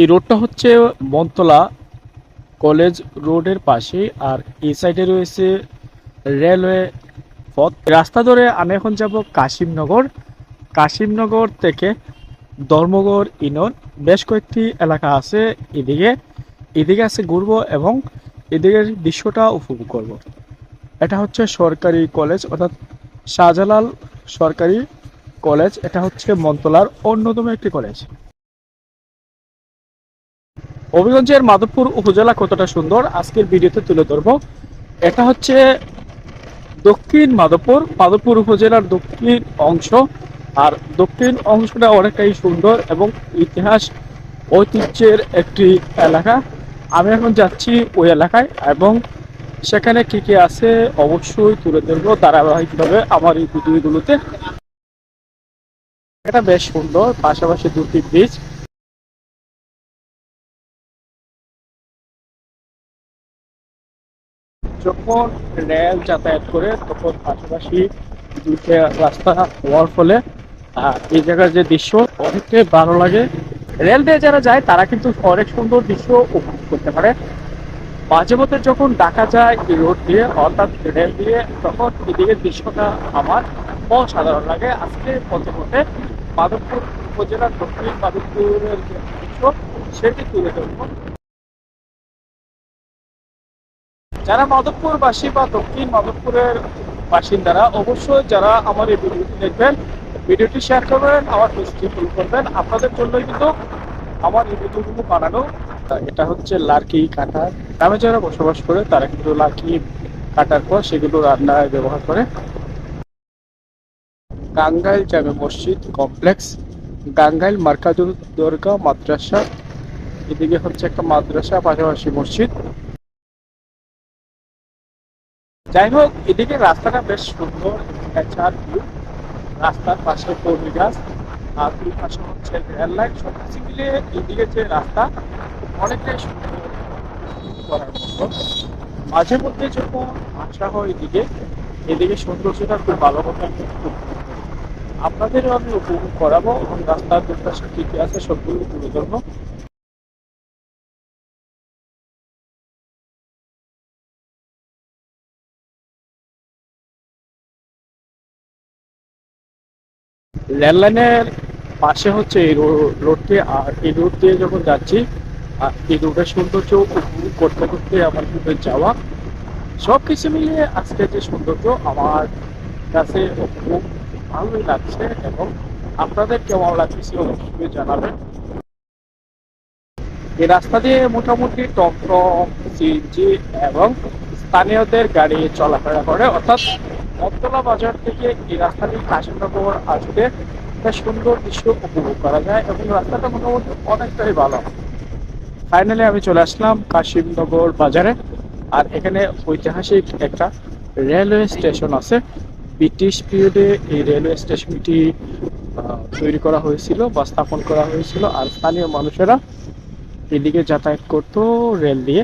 এই রোডটা হচ্ছে বন্তলা কলেজ রোডের পাশে, আর এই সাইডে রয়েছে রেলওয়ে পথ। রাস্তা ধরে আমি এখন যাব কাশিমনগর। কাশিমনগর থেকে ধর্মগড় ইনোর বেশ কয়েকটি এলাকা আছে এদিকে। এদিকে আছে ঘুরবো এবং এদিকের দৃশ্যটা উপভোগ করব। এটা হচ্ছে সরকারি কলেজ, অর্থাৎ শাহজালাল সরকারি কলেজ। এটা হচ্ছে মন্তলার অন্যতম একটি কলেজ। হবিগঞ্জের মাধবপুর উপজেলা কতটা সুন্দর, আজকের ভিডিওতে তুলে ধরবো। এটা হচ্ছে দক্ষিণ মাধবপুর মাধবপুর উপজেলার দক্ষিণ অংশ। আর দক্ষিণ অংশটা অনেকটাই সুন্দর এবং ইতিহাস ঐতিহ্যের একটি এলাকা। আমি এখন যাচ্ছি ওই এলাকায় এবং সেখানে কি কি আছে অবশ্যই তুলে ধরবো ধারাবাহিকভাবে আমার এই ভিডিওগুলোতে। এটা বেশ সুন্দর, পাশাপাশি দুটি ব্রিজ যখন রেল যাতায়াত করে তখন পাশাপাশি রাস্তা হওয়ার ফলে এই জায়গার যে দৃশ্য অনেকটাই ভালো লাগে। রেল দিয়ে যারা যায়, তারা কিন্তু অনেক সুন্দর দৃশ্য উপভোগ করতে পারে। মাঝে মধ্যে যখন ডাকা যায় রোড দিয়ে, অর্থাৎ রেল দিয়ে, তখন এদিকে দৃশ্যটা আমার অসাধারণ লাগে। আজকে পথে পথে মাধবপুর উপজেলার দক্ষিণ মাধবপুরের যে দৃশ্য, সেটি তুলে ধরবো। যারা মাধবপুরবাসী বা দক্ষিণ মাধবপুরের বাসিন্দারা, অবশ্যই যারা আমার এই ভিডিওটি দেখবেন, ভিডিওটি শেয়ার করবেন, আমার পেজটি ফলো করবেন। আপনাদের জন্যই কিন্তু আমার এই ভিডিওগুলো বানানো। এটা হচ্ছে লার্কি কাটা। গ্রামে যারা বসবাস করে, তারা কিন্তু লার্কি কাটার পর সেগুলো রান্নায় ব্যবহার করে। গাঙ্গাইল জামে মসজিদ কমপ্লেক্স। গাঙ্গাইল মার্কাজুল দরগা মাদ্রাসা। এদিকে হচ্ছে একটা মাদ্রাসা, পাশাপাশি মসজিদ। যাই হোক, এদিকে রাস্তাটা বেশ সুন্দর ভিউ রাস্তার পাশে কর্মী গাছ, আর দুই পাশে হচ্ছে রেল লাইন সব কিছু মিলিয়ে এদিকে যে রাস্তা, অনেকটাই সুন্দর করার মতো। মাঝে মধ্যে যখন আসা হয় এদিকে এদিকে সৌন্দর্যটা খুব ভালো মতো আমি আপনাদেরও আমি উপভোগ করাবো। এবং রাস্তার দুপাশে কি কি আছে সবগুলো তুলে ধরবো। রেল লাইনের পাশে হচ্ছে এই রোডটি আর এই রোড দিয়ে যখন যাচ্ছি, আর এই রোডের সৌন্দর্য উপভোগ করতে করতে আমার কিন্তু যাওয়া সব কিছু মিলিয়ে আজকে যে সৌন্দর্য আমার কাছে খুব ভালোই লাগছে এবং আপনাদের কেমন লাগছে সে অবশ্যই জানাবেন। এই রাস্তা দিয়ে মোটামুটি টমটম, সিএনজি এবং স্থানীয়দের গাড়ি চলাফেরা করে, অর্থাৎ মতলা বাজার থেকে এই রাস্তাটি কাশিমনগর আসতে একটা সুন্দর দৃশ্য উপভোগ করা যায় এবং রাস্তাটা মোটামুটি অনেকটাই ভালো। ফাইনালি আমি চলে আসলাম কাশিমনগর বাজারে। আর এখানে ঐতিহাসিক একটা রেলওয়ে স্টেশন আছে। ব্রিটিশ পিরিয়ডে এই রেলওয়ে স্টেশনটি তৈরি করা হয়েছিল বা স্থাপন করা হয়েছিল। আর স্থানীয় মানুষেরা এদিকে যাতায়াত করতো রেল দিয়ে।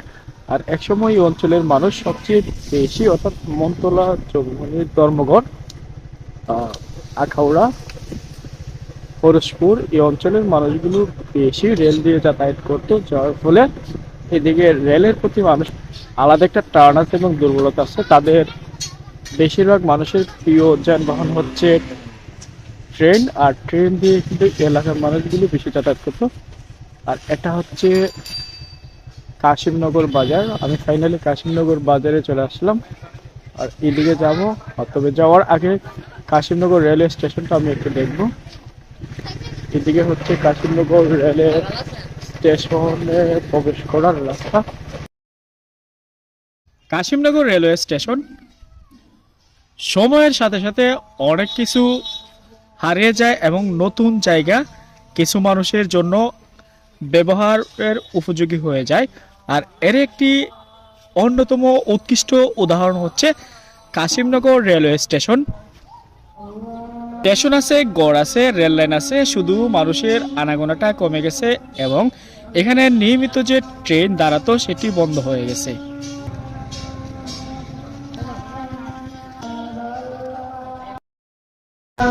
আর একসময় এই অঞ্চলের মানুষ সবচেয়ে বেশি অর্থাৎ মন্তলা চৌমনি ধর্মগড় আহ, আখাউড়া পরশপুর এই অঞ্চলের মানুষগুলো বেশি রেল দিয়ে যাতায়াত করতো যার ফলে এদিকে রেলের প্রতি মানুষ আলাদা একটা টার্ন আছে এবং দুর্বলতা আছে। তাদের বেশিরভাগ মানুষের প্রিয় যানবাহন হচ্ছে ট্রেন আর ট্রেন দিয়ে কিন্তু এলাকার মানুষগুলো বেশি যাতায়াত করতো। আর এটা হচ্ছে কাশিমনগর বাজার। আমি ফাইনালি কাশিমনগর বাজারে চলে আসলাম। আর এদিকে যাব। তবে যাওয়ার আগে কাশিমনগর রেলওয়ে স্টেশনটা আমি একটু দেখব। এদিকে হচ্ছে কাশিমনগর রেলওয়ে স্টেশনে প্রবেশ করার রাস্তা। কাশিমনগর রেলওয়ে স্টেশন সময়ের সাথে সাথে অনেক কিছু হারিয়ে যায় এবং নতুন জায়গা কিছু মানুষের জন্য ব্যবহারের উপযোগী হয়ে যায়। আর এর একটি অন্যতম উৎকৃষ্ট উদাহরণ হচ্ছে কাশিমনগর রেলওয়ে স্টেশন। স্টেশন আছে, গড় আছে, রেল লাইন আছে, শুধু মানুষের আনাগোনাটা কমে গেছে এবং এখানে নিয়মিত যে ট্রেন দাঁড়াতো সেটি বন্ধ হয়ে গেছে।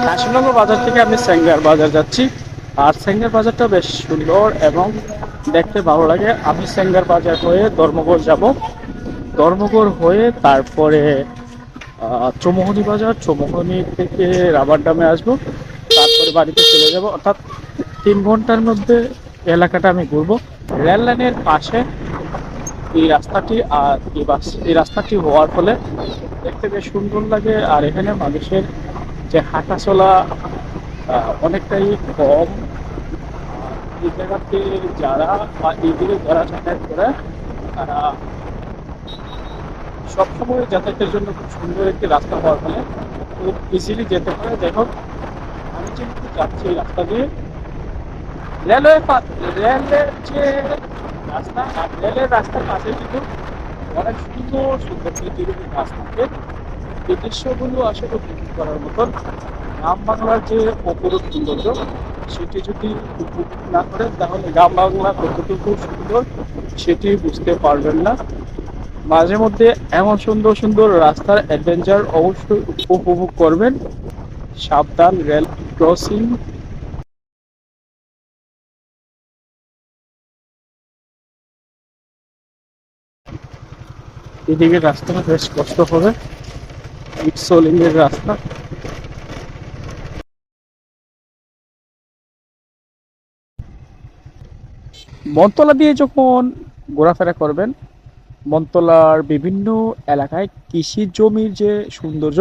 কাশিমনগর বাজার থেকে আমি সেঙ্গার বাজার যাচ্ছি। আর সেঙ্গার বাজারটা বেশ সুন্দর এবং দেখতে ভালো লাগে। আমি সেঙ্গার বাজার হয়ে ধর্মগড় যাব। ধর্মগড় হয়ে তারপরে চৌমোহনী বাজার। চৌমোহনী থেকে রাবার ডামে আসব। তারপরে বাড়িতে চলে যাব। অর্থাৎ তিন ঘণ্টার মধ্যে এলাকাটা আমি ঘুরবো। রেল লাইনের পাশে এই রাস্তাটি আর এই বাস- এই রাস্তাটি হওয়ার ফলে দেখতে বেশ সুন্দর লাগে। আর এখানে মানুষের যে হাঁটা চলা অনেকটাই কম। এই জায়গাতে যারা বা এই দিকে যারা যাতায়াত করে, তারা সবসময় যাতায়াতের জন্য খুব সুন্দর একটি রাস্তা হওয়ার ফলে খুব ইজিলি যেতে পারে। দেখো আমি যেহেতু যাচ্ছি এই রাস্তা দিয়ে, রেলওয়ে রেলের যে রাস্তা, আর রেলের রাস্তার পাশে কিন্তু অনেক সুন্দর সুন্দর পৃথিবীর গাছ থাকে। এই দৃশ্যগুলো আসলে উপভোগ করার মতন গ্রাম বাংলার যে অপরূপ সৌন্দর্য সেটি যদি উপভোগ না করেন, তাহলে গ্রাম বাংলা কতটুকু সুন্দর সেটি বুঝতে পারবেন না। মাঝে মধ্যে এমন সুন্দর সুন্দর রাস্তার অ্যাডভেঞ্চার অবশ্যই উপভোগ করবেন। সাবধান রেল ক্রসিং এদিকে রাস্তাটা বেশ কষ্ট হবে। সোলিং এর রাস্তা। বনতলা দিয়ে যখন ঘোরাফেরা করবেন। বনতলার বিভিন্ন এলাকায় কৃষি জমির যে সৌন্দর্য,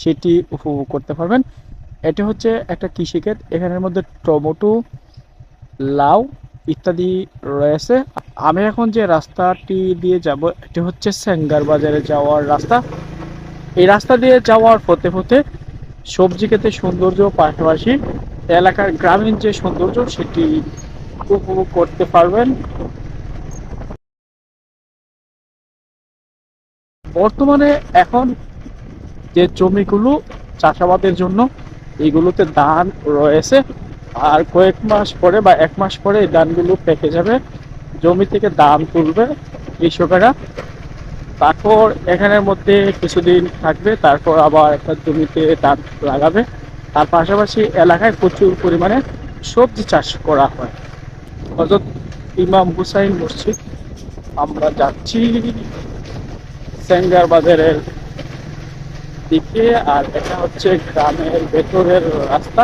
সেটি উপভোগ করতে পারবেন। এটি হচ্ছে একটা কৃষিক্ষেত। এখানের মধ্যে টমেটো, লাউ ইত্যাদি রয়েছে। আমি এখন যে রাস্তাটি দিয়ে যাব, এটি হচ্ছে স্যাঙ্গার বাজারে যাওয়ার রাস্তা। এই রাস্তা দিয়ে যাওয়ার পথে পথে সবজি ক্ষেতের সৌন্দর্য পাশাপাশি এলাকার গ্রামীণ যে সৌন্দর্য, সেটি উপভোগ করতে পারবেন। বর্তমানে এখন যে জমিগুলো চাষাবাদের জন্য এইগুলোতে ধান রয়েছে। আর কয়েক মাস পরে বা এক মাস পরে এই ধানগুলো পেকে যাবে। জমি থেকে ধান তুলবে কৃষকেরা। তারপর এখানের মধ্যে কিছুদিন থাকবে, তারপর আবার একটা জমিতে ধান লাগাবে। তার পাশাপাশি এলাকায় প্রচুর পরিমাণে সবজি চাষ করা হয়। হজরত ইমাম হুসাইন মসজিদ। আমরা যাচ্ছি সেঙ্গার বাজারের দিকে, আর এটা হচ্ছে গ্রামের ভেতরের রাস্তা।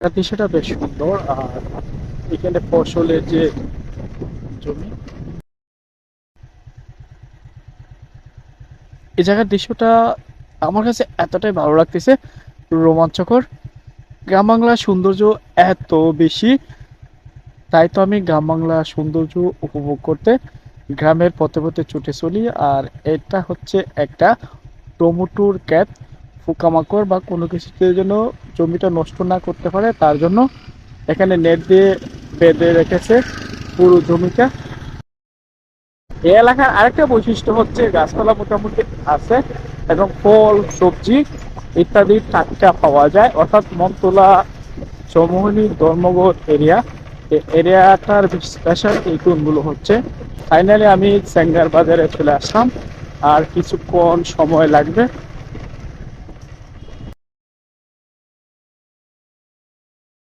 দৃশ্যটা বেশ সুন্দর, আর এখানে ফসলের যে জমি এই জায়গার দৃশ্যটা আমার কাছে এতটাই ভালো লাগতেছে। রোমাঞ্চকর। গ্রাম বাংলার সৌন্দর্য এত বেশি, তাই তো আমি গ্রাম বাংলার সৌন্দর্য উপভোগ করতে গ্রামের পথে পথে ছুটে চলি, আর এটা হচ্ছে একটা টমেটোর ক্ষেত পোকামাকড় বা কোনো কিছুতে যেন জমিটা নষ্ট না করতে পারে, তার জন্য এখানে নেট দিয়ে বেঁধে রেখেছে পুরো জমিটা। এই এলাকার আরেকটা বৈশিষ্ট্য হচ্ছে গাছপালা মোটামুটি আছে এবং ফল, সবজি ইত্যাদি টাটকা পাওয়া যায়। অর্থাৎ মমতলা চৌমোহনী ধর্মগড় এরিয়া এরিয়াটার স্পেশাল এই গুণগুলো হচ্ছে। ফাইনালি আমি সেঙ্গার বাজারে চলে আসলাম। আর কিছুক্ষণ সময় লাগবে।